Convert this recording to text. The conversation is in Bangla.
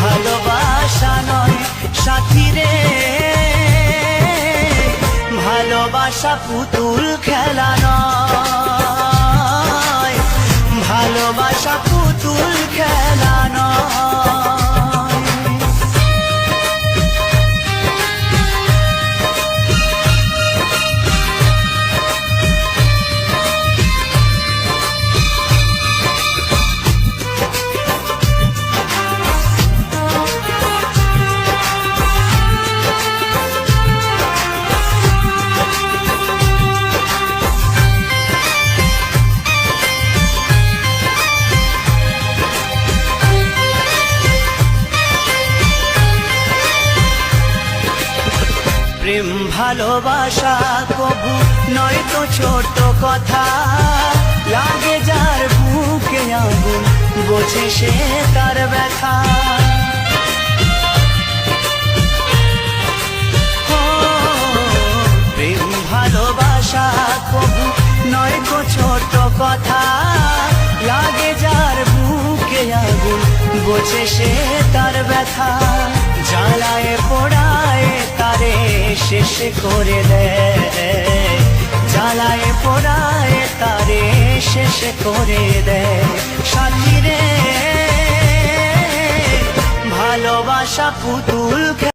ভালোবাসা নয় সাথী রে ভালোবাসা পুতুল খেলা নয়। ভালোবাসা পুতুল খেলা নয়। প্রেম, ভালোবাসা কবু, নয় তো ছোট কথা। লাগে যার বুকে আগুন বোঝে সে তার ব্যথা। প্রেম, ভালোবাসা কবু, নয় তো ছোট কথা। লাগে যার বুকে আগুন বোঝে সে তার ব্যথা। জ্বালায় পোড়ায় শেষ করে দেয়। জ্বালায় পোড়ায় তারে শেষ করে দেয়। সাথী রে ভালোবাসা পুতুল